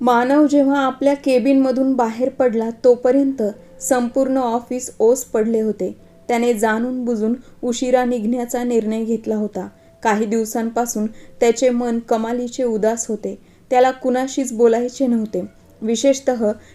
मानव जेव्हा आपल्या केबिनमधून बाहेर पडला तोपर्यंत संपूर्ण ऑफिस ओस पडले होते. त्याने जाणून बुजून उशिरा निघण्याचा निर्णय घेतला होता. काही दिवसांपासून त्याचे मन कमालीचे उदास होते. त्याला कुणाशीच बोलायचे नव्हते. विशेषत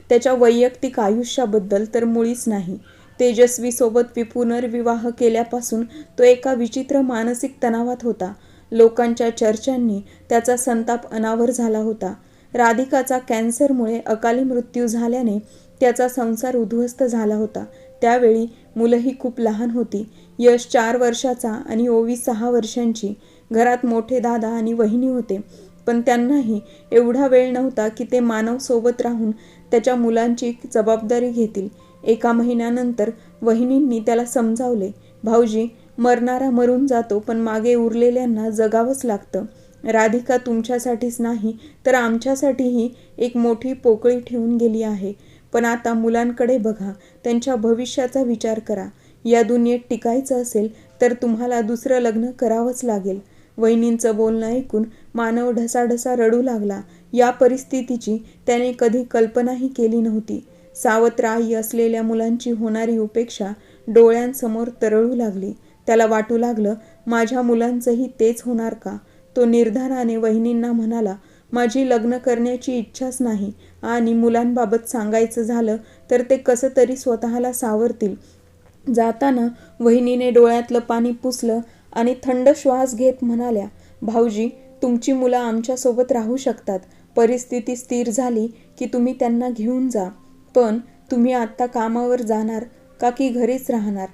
त्याच्या वैयक्तिक आयुष्याबद्दल तर मुळीच नाही. तेजस्वीसोबत पुनर्विवाह केल्यापासून तो एका विचित्र मानसिक तणावात होता. लोकांच्या चर्चांनी त्याचा संताप अनावर झाला होता. राधिकाचा कॅन्सरमुळे अकाली मृत्यू झाल्याने त्याचा संसार उद्ध्वस्त झाला होता. त्यावेळी मुलंही खूप लहान होती. यश चार वर्षाचा आणि ओवी सहा वर्षांची. घरात मोठे दादा आणि वहिनी होते. पण त्यांनाही एवढा वेळ नव्हता की ते मानव सोबत राहून त्याच्या मुलांची जबाबदारी घेतील. एका महिन्यानंतर वहिनींनी त्याला समजावले भाऊजी मरणारा मरून जातो पण मागे उरलेल्यांना जगावंच लागतं. राधिका तुमच्यासाठीच नाही तर आमच्यासाठीही एक मोठी पोकळी ठेवून गेली आहे. पण आता मुलांकडे बघा त्यांच्या भविष्याचा विचार करा. या दुनियेत टिकायचं असेल तर तुम्हाला दुसरं लग्न करावंच लागेल. वहिनींचं बोलणं ऐकून मानव ढसाढसा रडू लागला. या परिस्थितीची त्याने कधी कल्पनाही केली नव्हती. सावत्र आई असलेल्या मुलांची होणारी उपेक्षा डोळ्यांसमोर तरळू लागली. त्याला वाटू लागलं माझ्या मुलांचंही तेच होणार का? तो निर्धाराने वहिनींना म्हणाला माझी लग्न करण्याची इच्छाच नाही आणि मुलांबाबत सांगायचं झालं तर ते कसं तरी स्वतःला सावरतील. जाताना वहिनीने डोळ्यातलं पाणी पुसलं आणि थंड श्वास घेत म्हणाल्या भाऊजी तुमची मुलं आमच्यासोबत राहू शकतात. परिस्थिती स्थिर झाली की तुम्ही त्यांना घेऊन जा. पण तुम्ही आत्ता कामावर जाणार का की घरीच राहणार?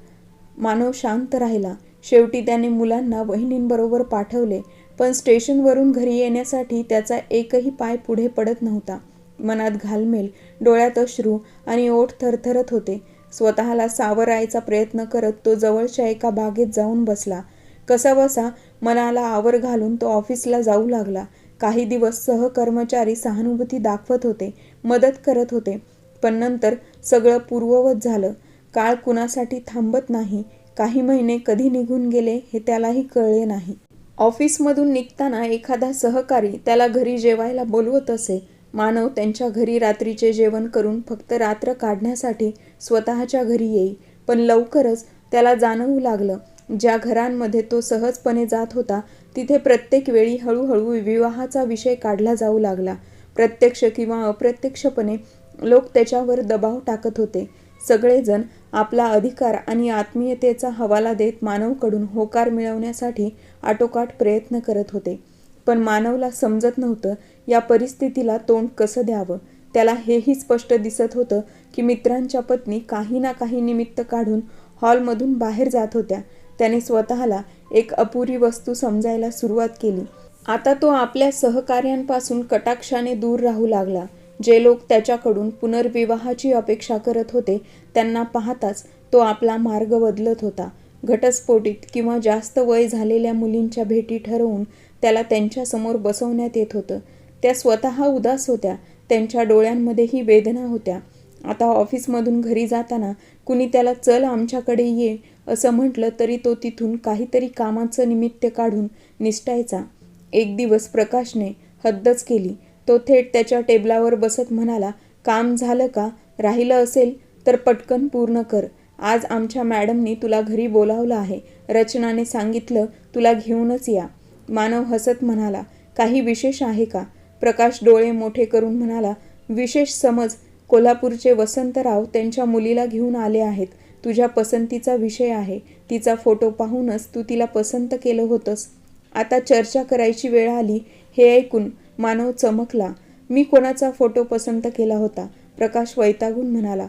मानव शांत राहिला. शेवटी त्याने मुलांना वहिनींबरोबर पाठवले. पण स्टेशनवरून घरी येण्यासाठी त्याचा एकही पाय पुढे पडत नव्हता. मनात घालमेल डोळ्यात अश्रू आणि ओठ थरथरत होते. स्वतःला सावरायचा प्रयत्न करत तो जवळच्या एका बागेत जाऊन बसला. कसाबसा मनाला आवर घालून तो ऑफिसला जाऊ लागला. काही दिवस सहकर्मचारी सहानुभूती दाखवत होते मदत करत होते. पण नंतर सगळं पूर्ववत झालं. काळ कुणासाठी थांबत नाही. काही महिने कधी निघून गेले हे त्यालाही कळले नाही. ऑफिसमधून निघताना एखादा सहकारी त्याला घरी जेवायला बोलवत असे. मानव त्यांच्या घरी रात्रीचे जेवण करून फक्त रात्र काढण्यासाठी स्वतःच्या घरी येई. पण लवकरच त्याला जाणवू लागलं. ज्या घरांमध्ये तो सहजपणे जात होता तिथे प्रत्येक वेळी हळूहळू विवाहाचा विषय काढला जाऊ लागला. प्रत्यक्ष किंवा अप्रत्यक्षपणे लोक त्याच्यावर दबाव टाकत होते. सगळेजण आपला अधिकार आणि आत्मीयतेचा हवाला देत मानवकडून होकार मिळवण्यासाठी आटोकाट प्रयत्न करत होते. पण मानवला समजत नव्हतं या परिस्थितीला तोंड कसं द्यावं? त्याला हेही स्पष्ट दिसत होतं की मित्रांच्या पत्नी काही ना काही निमित्त काढून हॉलमधून बाहेर जात होत्या. त्याने स्वतःला एक अपुरी वस्तू समजायला सुरुवात केली. आता तो आपल्या सहकार्यांपासून कटाक्षाने दूर राहू लागला. जे लोक त्याच्याकडून पुनर्विवाहाची अपेक्षा करत होते त्यांना पाहताच तो आपला मार्ग बदलत होता. घटस्फोटीत किंवा जास्त वय झालेल्या मुलींच्या भेटी ठरवून त्याला त्यांच्यासमोर बसवण्यात येत होतं. त्या स्वतः उदास होत्या. त्यांच्या डोळ्यांमध्येही वेदना होत्या. आता ऑफिसमधून घरी जाताना कुणी त्याला चल आमच्याकडे ये असं म्हटलं तरी तो तिथून काहीतरी कामाचं निमित्त काढून निष्ठायचा. एक दिवस प्रकाशने हद्दच केली. तो थेट त्याच्या टेबलावर बसत म्हणाला काम झालं का? राहिलं असेल तर पटकन पूर्ण कर. आज आमच्या मॅडमनी तुला घरी बोलावलं आहे. रचनाने सांगितलं तुला घेऊनच या. मानव हसत म्हणाला काही विशेष आहे का? प्रकाश डोळे मोठे करून म्हणाला विशेष समज कोल्हापूरचे वसंतराव त्यांच्या मुलीला घेऊन आले आहेत. तुझ्या पसंतीचा विषय आहे. तिचा फोटो पाहूनच तू तिला पसंत केलं होतंस. आता चर्चा करायची वेळ आली. हे ऐकून मानव चमकला. मी कोणाचा फोटो पसंत केला होता? प्रकाश वैतागून म्हणाला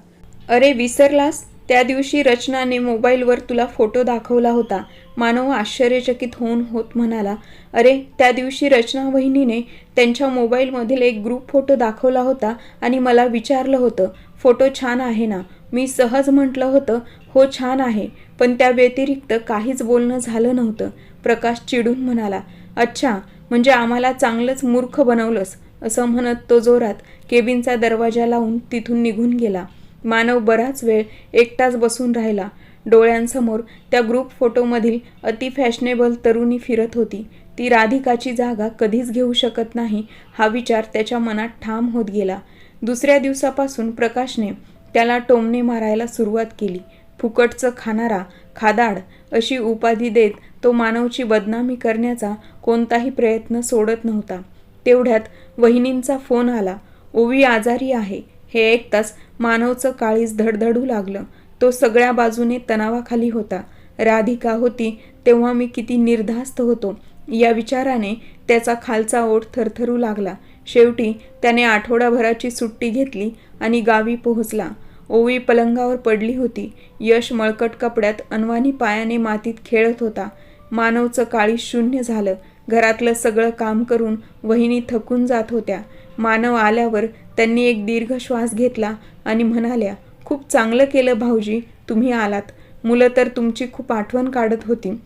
अरे विसरलास? त्या दिवशी रचनाने मोबाईलवर तुला फोटो दाखवला होता. मानव आश्चर्यचकित होऊन होत म्हणाला अरे त्या दिवशी रचना वहिनीने त्यांच्या मोबाईलमधील एक ग्रुप फोटो दाखवला होता आणि मला विचारलं होतं फोटो छान आहे ना? मी सहज म्हटलं होतं हो छान आहे पण त्या व्यतिरिक्त काहीच बोलणं झालं नव्हतं. प्रकाश चिडून म्हणाला अच्छा म्हणजे आम्हाला चांगलंच मूर्ख बनवलंस असं म्हणत तो जोरात केबिनचा दरवाजा लावून तिथून निघून गेला. मानव बराच वेळ एकटाच बसून राहिला. डोळ्यांसमोर त्या ग्रुप फोटोमधील अति फॅशनेबल तरुणी फिरत होती. ती राधिकाची जागा कधीच घेऊ शकत नाही हा विचार त्याच्या मनात ठाम होत गेला. दुसऱ्या दिवसापासून प्रकाशने त्याला टोमणे मारायला सुरुवात केली. फुकटचं खाणारा खादाड अशी उपाधी देत तो मानवची बदनामी करण्याचा कोणताही प्रयत्न सोडत नव्हता. तेवढ्यात वहिनींचा फोन आला ओवी आजारी आहे. हे ऐकताच मानवचं काळीज धडधडू लागलं. तो सगळ्या बाजूने तणावाखाली होता. राधिका होती तेव्हा मी किती निर्धास्त होतो. या विचाराने त्याचा खालचा ओठ थरथरू लागला. शेवटी त्याने आठवडाभराची सुट्टी घेतली आणि गावी पोहोचला. ओवी पलंगावर पडली होती. यश मळकट कपड्यात अनवानी पायाने मातीत खेळत होता. मानवचं काळी शून्य झालं. घरातलं सगळं काम करून वहिनी थकून जात होत्या. मानव आल्यावर त्यांनी एक दीर्घ श्वास घेतला आणि म्हणाल्या खूप चांगलं केलं भाऊजी तुम्ही आलात. मुलं तर तुमची खूप आठवण काढत होती.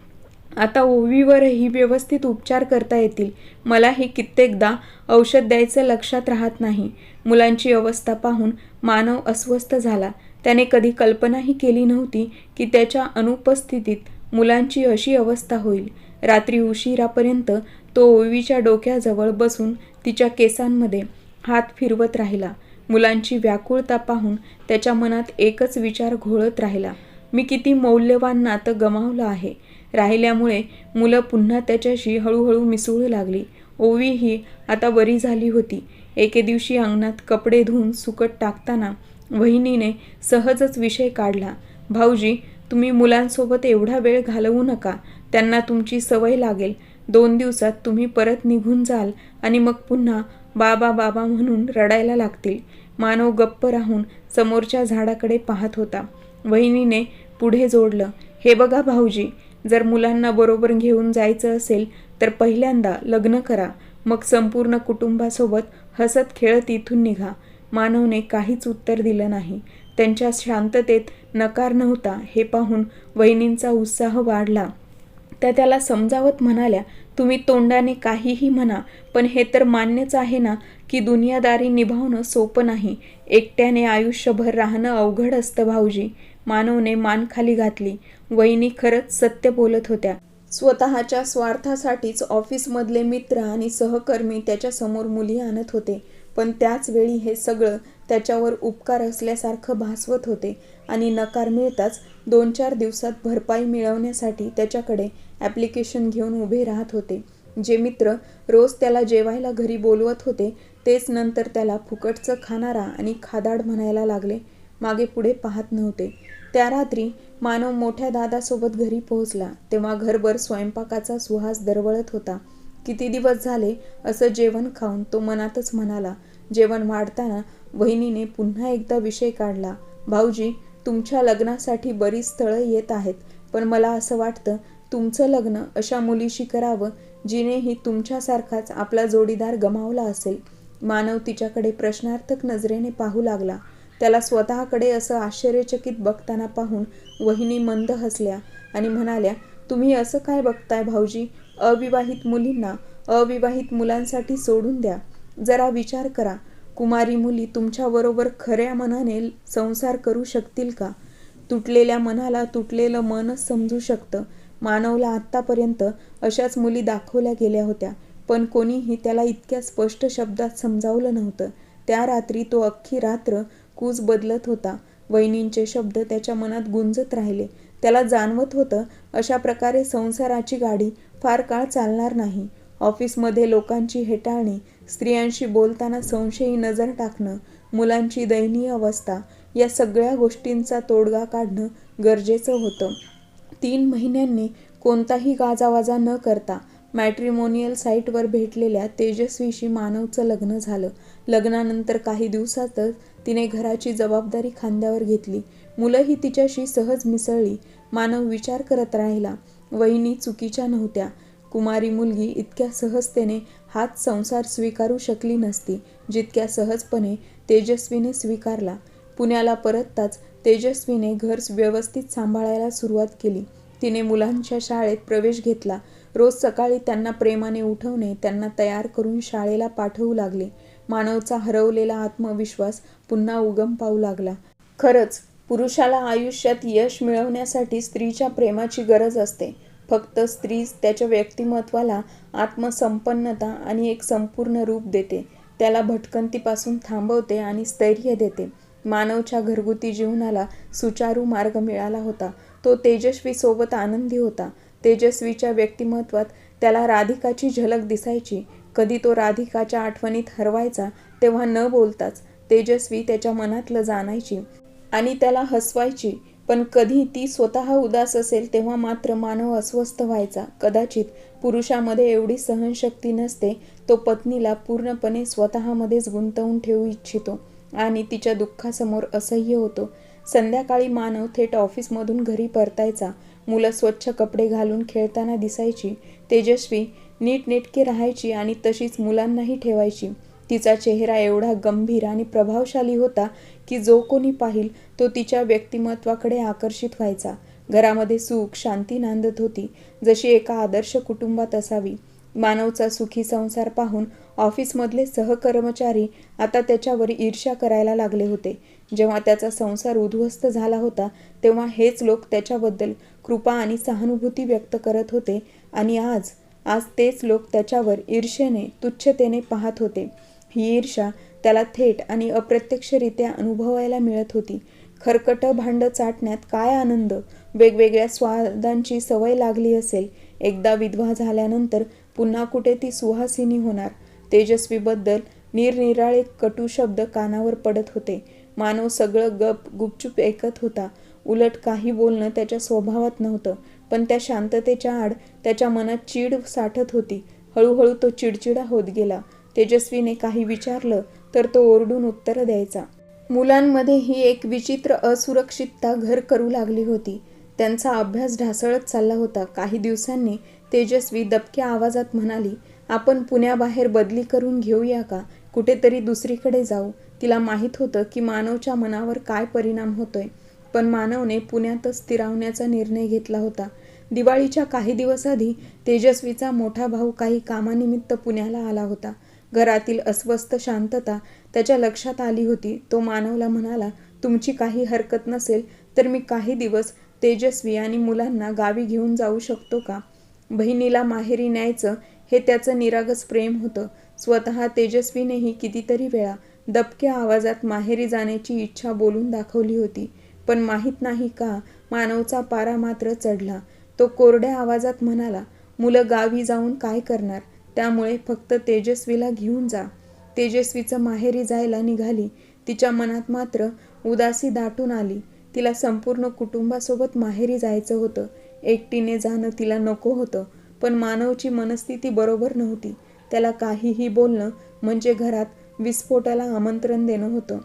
आता ओवीवरही व्यवस्थित उपचार करता येतील. मला हे कित्येकदा औषध द्यायचं लक्षात राहत नाही. मुलांची अवस्था पाहून मानव अस्वस्थ झाला. त्याने कधी कल्पनाही केली नव्हती की त्याच्या अनुपस्थितीत मुलांची अशी अवस्था होईल. रात्री उशिरापर्यंत तो ओवीच्या डोक्याजवळ बसून तिच्या केसांमध्ये हात फिरवत राहिला. मुलांची व्याकुळता पाहून त्याच्या मनात एकच विचार घोळत राहिला. मी किती मौल्यवान नातं गमावलं आहे. राहिल्यामुळे मुलं पुन्हा त्याच्याशी हळूहळू मिसळू लागली. ओवी ही आता बरी झाली होती. एके दिवशी अंगणात कपडे धुवून सुकट टाकताना वहिनीने सहजच विषय काढला. भाऊजी तुम्ही मुलांसोबत एवढा वेळ घालवू नका. त्यांना तुमची सवय लागेल. दोन दिवसात तुम्ही परत निघून जाल आणि मग पुन्हा बाबा बाबा म्हणून रडायला लागतील. मानव गप्प राहून समोरच्या झाडाकडे पाहत होता. वहिनीने पुढे जोडलं. हे बघा भाऊजी जर मुलांना बरोबर घेऊन जायचं असेल तर पहिल्यांदा लग्न करा. मग संपूर्ण कुटुंबासोबत हसत खेळत इथून निघा. मानवने काहीच उत्तर दिलं नाही. त्यांच्या शांततेत नकार नव्हता हे पाहून वहिनींचा उत्साह वाढला. त्या त्याला समजावत म्हणाल्या तुम्ही तोंडाने काहीही म्हणा पण हे तर मान्यच आहे ना की दुनियादारी निभावणं सोपं नाही. एकट्याने आयुष्यभर राहणं अवघड असतं भाऊजी. मानवने मान खाली घातली. वहिनी खरंच सत्य बोलत होत्या. स्वतःच्या स्वार्थासाठीच ऑफिसमधले मित्र आणि सहकर्मी त्याच्यासमोर मुली आणत होते. पण त्याच वेळी हे सगळं त्याच्यावर उपकार असल्यासारखं भासवत होते आणि नकार मिळताच दोन चार दिवसात भरपाई मिळवण्यासाठी त्याच्याकडे ॲप्लिकेशन घेऊन उभे राहत होते. जे मित्र रोज त्याला जेवायला घरी बोलवत होते तेच नंतर त्याला फुकटचं खाणारा आणि खादाड म्हणायला लागले. मागे पुढे पाहत नव्हते. त्या रात्री मानव मोठ्या दादासोबत घरी पोहोचला. तेव्हा घरभर स्वयंपाकाचा सुहास दरवळत होता. किती दिवस झाले असं जेवण खाऊन तो मनातच म्हणाला. जेवण वाढताना वहिनीने पुन्हा एकदा विषय काढला. भाऊजी तुमच्या लग्नासाठी बरीच स्थळं येत आहेत पण मला असं वाटतं तुमचं लग्न अशा मुलीशी करावं जिनेही तुमच्यासारखाच आपला जोडीदार गमावला असेल. मानव तिच्याकडे प्रश्नार्थक नजरेने पाहू लागला. त्याला स्वतःकडे असं आश्चर्यचकित बघताना पाहून वहिनी मंद हसल्या आणि म्हणाल्या तुम्ही असं काय बघताय भाऊजी? अविवाहित मुलींना अविवाहित मुलांसाठी सोडून द्या. जरा विचार करा. कुमारी मुली तुमच्याबरोबर खऱ्या मनाने संसार करू शकतील का? तुटलेल्या मनाला तुटलेलं मनच समजू शकतं. मानवला आत्तापर्यंत अशाच मुली दाखवल्या गेल्या होत्या पण कोणीही त्याला इतक्या स्पष्ट शब्दात समजावलं नव्हतं. त्या रात्री तो अख्खी रात्र कूज बदलत होता. वहिनींचे शब्द त्याच्या मनात गुंजत राहिले. त्याला जाणवत होतं अशा प्रकारे संसाराची गाडी फार काळ चालणार नाही. ऑफिसमध्ये लोकांची हेटाळणी स्त्रियांशी बोलताना संशयी नजर टाकणं मुलांची दयनीय अवस्था या सगळ्या गोष्टींचा तोडगा काढणं गरजेचं होतं. तीन महिन्यांनी कोणताही गाजावाजा न करता मॅट्रिमोनियल साईटवर भेटलेल्या तेजस्वीशी मानवचं लग्न झालं. लग्नानंतर काही दिवसातच तिने घराची जबाबदारी खांद्यावर घेतली. मुलंही तिच्याशी सहज मिसळली. मानव विचार करत राहिला. वहिनी चुकीच्या नव्हत्या. कुमारी मुलगी इतक्या सहजतेने हाच संसार स्वीकारू शकली नसती. जितक्या सहजपणे तेजस्वीने स्वीकारला. पुण्याला परतताच तेजस्वीने घर व्यवस्थित सांभाळायला सुरुवात केली. तिने मुलांच्या शाळेत प्रवेश घेतला. रोज सकाळी त्यांना प्रेमाने उठवणे त्यांना तयार करून शाळेला पाठवू लागले. मानवचा हरवलेला आत्मविश्वास पुन्हा उगम पाहू लागला. खरंच पुरुषाला आयुष्यात यश मिळवण्यासाठी स्त्रीच्या प्रेमाची गरज असते. फक्त स्त्रीच त्याच्या व्यक्तिमत्वाला आत्मसंपन्नता आणि एक संपूर्ण रूप देते. त्याला भटकंतीपासून थांबवते आणि स्थैर्य देते. मानवच्या घरगुती जीवनाला सुचारू मार्ग मिळाला होता. तो तेजस्वी सोबत आनंदी होता. तेजस्वीच्या व्यक्तिमत्वात त्याला राधिकाची झलक दिसायची. कधी तो राधिकाच्या आठवणीत हरवायचा तेव्हा न बोलताच तेजस्वी त्याच्या मनातलं जाणायची आणि त्याला हसवायची. पण कधी ती स्वतः उदास असेल तेव्हा मात्र मानव अस्वस्थ व्हायचा. कदाचित पुरुषामध्ये एवढी सहनशक्ती नसते तो पत्नीला पूर्णपणे स्वतःमध्येच गुंतवून ठेवू इच्छितो आणि तिच्या दुःखासमोर असह्य होतो. संध्याकाळी मानव थेट ऑफिसमधून घरी परतायचा. मुलं स्वच्छ कपडे घालून खेळताना दिसायची. तेजस्वी नीटनेटके राहायची आणि तशीच मुलांनाही ठेवायची. तिचा चेहरा एवढा गंभीर आणि प्रभावशाली होता की जो कोणी पाहिल तो तिच्या व्यक्तिमत्वाकडे आकर्षित व्हायचा. घरामध्ये सुख शांती नांदत होती. जशी एका आदर्श कुटुंबात असावी. मानवचा सुखी संसार पाहून ऑफिसमधले सहकर्मचारी आता त्याच्यावर ईर्ष्या करायला लागले होते. जेव्हा त्याचा संसार उद्ध्वस्त झाला होता तेव्हा हेच लोक त्याच्याबद्दल कृपा आणि सहानुभूती व्यक्त करत होते. आणि आज आज तेच लोक त्याच्यावर ईर्षेने तुच्छतेने पाहत होते. ही ईर्षा त्याला थेट आणि अप्रत्यक्षरित्या अनुभवायला मिळत होती. खरकट भांड चाटण्यात काय आनंद? वेगवेगळ्या स्वादांची सवय लागली असेल. एकदा विधवा झाल्यानंतर पुन्हा कुठे ती सुहासिनी होणार? तेजस्वीबद्दल निरनिराळे कटू शब्द कानावर पडत होते. मानव सगळं गप गुपचूप ऐकत होता. उलट काही बोलणं त्याच्या स्वभावात नव्हतं. पण त्या शांततेच्या आड त्याच्या मनात चीड साठत होती. हळूहळू तो चिडचिडा होत गेला. तेजस्वीने काही विचारलं तर तो ओरडून उत्तर द्यायचा. मुलांमध्ये ही एक विचित्र असुरक्षितता घर करू लागली होती. त्यांचा अभ्यास ढासळत चालला होता. काही दिवसांनी तेजस्वी दबक्या आवाजात म्हणाली आपण पुण्याबाहेर बदली करून घेऊया का? कुठेतरी दुसरीकडे जाऊ. तिला माहीत होतं की मानवच्या मनावर काय परिणाम होतोय. पण मानवने पुण्यातच स्थिरावण्याचा निर्णय घेतला होता. दिवाळीच्या काही दिवस आधी तेजस्वीचा मोठा भाऊ काही कामानिमित्त पुण्याला आला होता. घरातील अस्वस्थ शांतता त्याच्या लक्षात आली होती. तो मानवला म्हणाला तुमची काही हरकत नसेल तर मी काही दिवस तेजस्वी आणि मुलांना गावी घेऊन जाऊ शकतो का? बहिणीला माहेरी न्यायचं हे त्याचं निरागस प्रेम होतं. स्वतः तेजस्वीनेही कितीतरी वेळा दबक्या आवाजात माहेरी जाण्याची इच्छा बोलून दाखवली होती. पण माहीत नाही का मानवचा पारा मात्र चढला. तो कोरड्या आवाजात म्हणाला मुलं गावी जाऊन काय करणार? त्यामुळे फक्त तेजस्वीला घेऊन जा. तेजस्वीचं माहेरी जायला निघाली. तिच्या मनात मात्र उदासी दाटून आली. तिला संपूर्ण कुटुंबासोबत माहेरी जायचं होतं. एकटीने जाणं तिला नको होतं. पण मानवची मनस्थिती बरोबर नव्हती. त्याला काहीही बोलणं म्हणजे घरात विस्फोटाला आमंत्रण देणं होतं.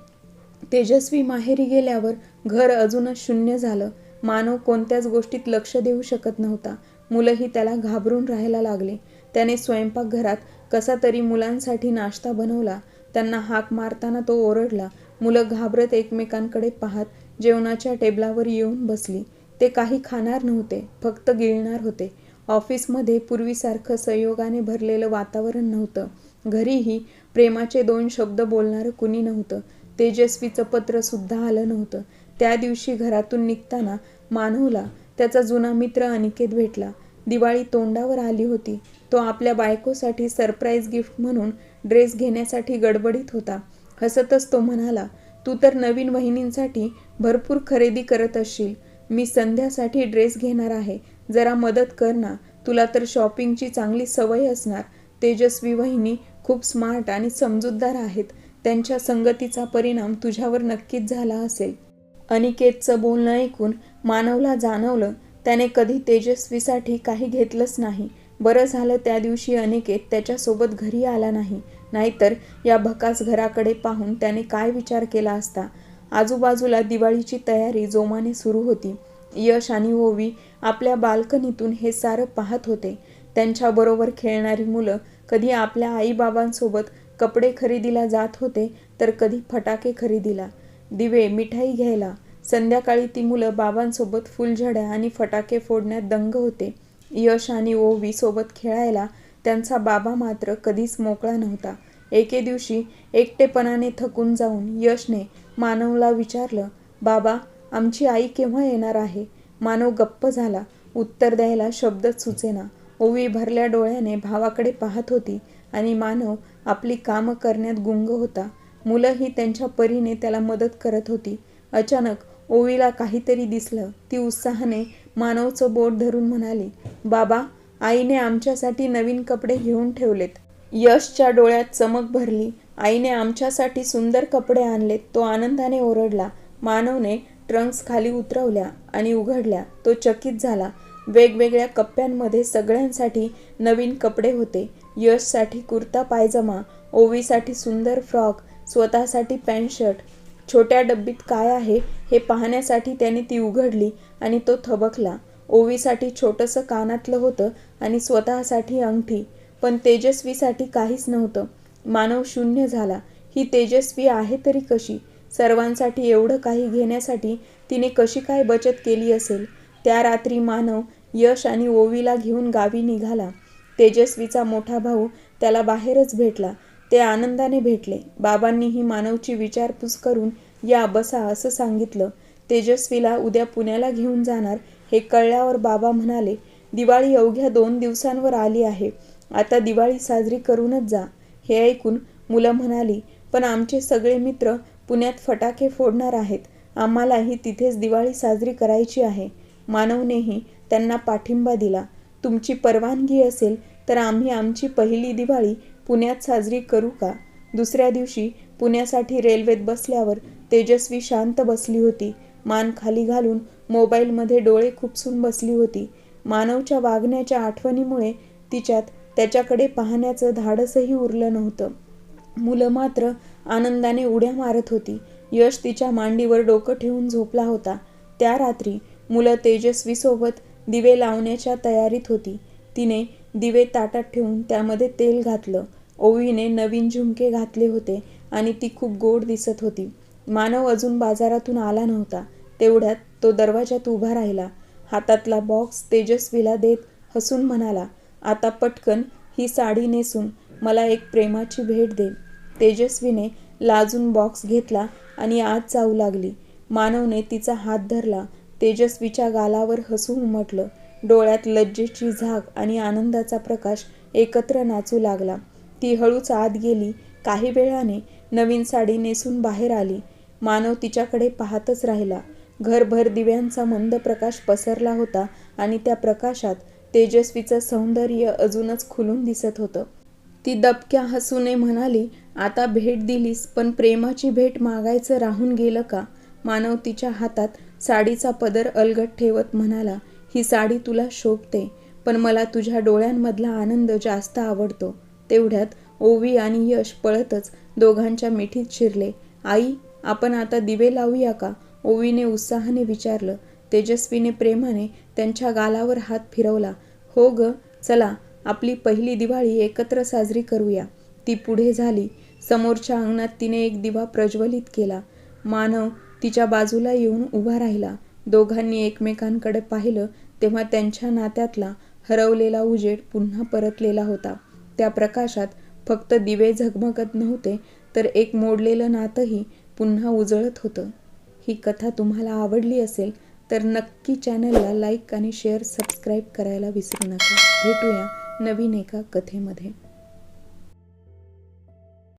तेजस्वी माहेरी गेल्यावर घर अजूनच शून्य झालं. मानव कोणत्याच गोष्टीत लक्ष देऊ शकत नव्हता. मुलंही त्याला घाबरून राहायला लागले. त्याने स्वयंपाकघरात कसा तरी मुलांसाठी नाश्ता बनवला. त्यांना हाक मारताना तो ओरडला. मुलं घाबरत एकमेकांकडे पाहत जेवणाच्या टेबलावर येऊन बसली. ते काही खाणार नव्हते फक्त गिळणार होते. ऑफिसमध्ये पूर्वीसारखं संयोगाने भरलेलं वातावरण नव्हतं. घरीही प्रेमाचे दोन शब्द बोलणारं कुणी नव्हतं. तेजस्वीचं पत्र सुद्धा आलं नव्हतं. त्या दिवशी घरातून निघताना मानवला त्याचा जुना मित्र अनिकेत भेटला. दिवाळी तोंडावर आली होती. तो आपल्या बायकोसाठी सरप्राईज गिफ्ट म्हणून ड्रेस घेण्यासाठी गडबडीत होता. हसतच तो म्हणाला तू तर नवीन वहिनींसाठी भरपूर खरेदी करत असशील. मी संध्यासाठी ड्रेस घेणार आहे. जरा मदत कर ना. तुला तर शॉपिंगची चांगली सवय असणार. तेजस्वी वहिनी खूप स्मार्ट आणि समजूतदार आहेत. त्यांच्या संगतीचा परिणाम तुझ्यावर नक्कीच झाला असेल. अनिकेतचं बोलणं ऐकून मानवला जाणवलं त्याने कधी तेजस्वीसाठी काही घेतलंच नाही. बरं झालं त्या दिवशी अनिकेत त्याच्यासोबत घरी आला नाही नाहीतर या भकास घराकडे पाहून त्याने काय विचार केला असता. आजूबाजूला दिवाळीची तयारी जोमाने सुरू होती. यश आणि ओवी आपल्या बाल्कनीतून हे सारं पाहत होते. त्यांच्याबरोबर खेळणारी मुलं कधी आपल्या आईबाबांसोबत कपडे खरेदीला जात होते तर कधी फटाके खरेदीला. दिवे मिठाई घ्यायला. संध्याकाळी ती मुलं बाबांसोबत फुलझड्या आणि फटाके फोडण्यात दंग होते. यश आणि ओवी सोबत खेळायला त्यांचा बाबा मात्र कधीच मोकळा नव्हता. एके दिवशी एकटेपणाने थकून जाऊन यशने मानवला विचारलं बाबा आमची आई केव्हा येणार आहे मानव गप्प झाला. उत्तर द्यायला शब्दच सुचेना. ओवी भरल्या डोळ्याने भावाकडे पाहत होती आणि मानव आपली कामं करण्यात गुंग होता. मुलंही त्यांच्या परीने त्याला मदत करत होती. अचानक ओवीला काहीतरी दिसलं. ती उत्साहाने मानवचं बोट धरून म्हणाली बाबा आईने आमच्यासाठी नवीन कपडे घेऊन ठेवलेत. यशच्या डोळ्यात चमक भरली. आईने आमच्यासाठी सुंदर कपडे आणलेत. तो आनंदाने ओरडला. मानवने ट्रंक्स खाली उतरवल्या आणि उघडल्या. तो चकित झाला. वेगवेगळ्या कप्प्यांमध्ये सगळ्यांसाठी नवीन कपडे होते. यशसाठी कुर्ता पायजमा ओवीसाठी सुंदर फ्रॉक स्वतःसाठी पॅन्ट शर्ट. छोट्या डब्बीत काय आहे हे पाहण्यासाठी त्याने ती उघडली आणि तो थबकला. ओवीसाठी छोटंसं कानातलं होतं आणि स्वतःसाठी अंगठी. पण तेजस्वीसाठी काहीच नव्हतं. मानव शून्य झाला. ही तेजस्वी आहे तरी कशी? सर्वांसाठी एवढं काही घेण्यासाठी तिने कशी काय बचत केली असेल? त्या रात्री मानव यश आणि ओवीला घेऊन गावी निघाला. तेजस्वीचा मोठा भाऊ त्याला बाहेरच भेटला. ते आनंदाने भेटले. बाबांनीही मानवची विचारपूस करून या बसा असं सांगितलं. तेजस्वीला उद्या पुण्याला घेऊन जाणार हे कळल्यावर बाबा म्हणाले दिवाळी अवघ्या दोन दिवसांवर आली आहे. आता दिवाळी साजरी करूनच जा. हे ऐकून मुलं म्हणाली पण आमचे सगळे मित्र पुण्यात फटाके फोडणार आहेत. आम्हालाही तिथेच दिवाळी साजरी करायची आहे. मानवनेही त्यांना पाठिंबा दिला. तुमची परवानगी असेल तर आम्ही आमची पहिली दिवाळी पुण्यात साजरी करू का? दुसऱ्या दिवशी पुण्यासाठी रेल्वेत बसल्यावर तेजस्वी शांत बसली होती. मान खाली घालून मोबाईलमध्ये डोळे खुपसून बसली होती. मानवच्या वागण्याच्या आठवणीमुळे तिच्यात त्याच्याकडे पाहण्याचं धाडसही उरलं नव्हतं. मुलं मात्र आनंदाने उड्या मारत होती. यश तिच्या मांडीवर डोकं ठेवून झोपला होता. त्या रात्री मुलं तेजस्वीसोबत दिवे लावण्याच्या तयारीत होती. तिने दिवे ताटात ठेवून त्यामध्ये तेल घातलं. ओवीने नवीन झुमके घातले होते आणि ती खूप गोड दिसत होती. मानव अजून बाजारातून आला नव्हता. तेवढ्यात तो दरवाजात उभा राहिला. हातातला बॉक्स तेजस्वीला देत हसून म्हणाला आता पटकन ही साडी नेसून मला एक प्रेमाची भेट दे. तेजस्वीने लाजून बॉक्स घेतला आणि आत जाऊ लागली. मानवने तिचा हात धरला. तेजस्वीच्या गालावर हसू उमटलं डोळ्यात लज्जेची झाग आणि आनंदाचा प्रकाश एकत्र नाचू लागला. ती हळूच आत गेली. काही वेळाने नवीन साडी नेसून बाहेर आली. मानव तिच्याकडे पाहतच राहिला. घरभर दिव्यांचा मंद प्रकाश पसरला होता आणि त्या प्रकाशात तेजस्वीचं सौंदर्य अजूनच खुलून दिसत होतं. ती दबक्या हसूने म्हणाली आता भेट दिलीस पण प्रेमाची भेट मागायचं राहून गेलं का? मानव तिच्या हातात साडीचा पदर अलगट ठेवत म्हणाला ही साडी तुला शोभते पण मला तुझ्या डोळ्यांमधला आनंद जास्त आवडतो. तेवढ्यात ओवी आणि यश पळतच दोघांच्या मिठीत शिरले. आई आपण आता दिवे लावूया का? ओवीने उत्साहाने विचारलं. तेजस्वीने प्रेमाने त्यांच्या गालावर हात फिरवला. हो ग चला आपली पहिली दिवाळी एकत्र साजरी करूया. ती पुढे झाली. समोरच्या अंगणात तिने एक दिवा प्रज्वलित केला. मानव तिच्या बाजूला येऊन उभा राहिला. दोघांनी एकमेकांकडे पाहिलं तेव्हा त्यांच्या नात्यातला हरवलेला उजेड पुन्हा परतलेला होता. त्या प्रकाशात फक्त दिवे झगमगत नव्हते तर एक मोडलेलं नातंही पुन्हा उजळत होतं. ही कथा तुम्हाला आवडली असेल तर नक्की चॅनलला लाईक आणि शेअर सबस्क्राईब करायला विसरू नका. भेटूया नवीन एका कथेमध्ये.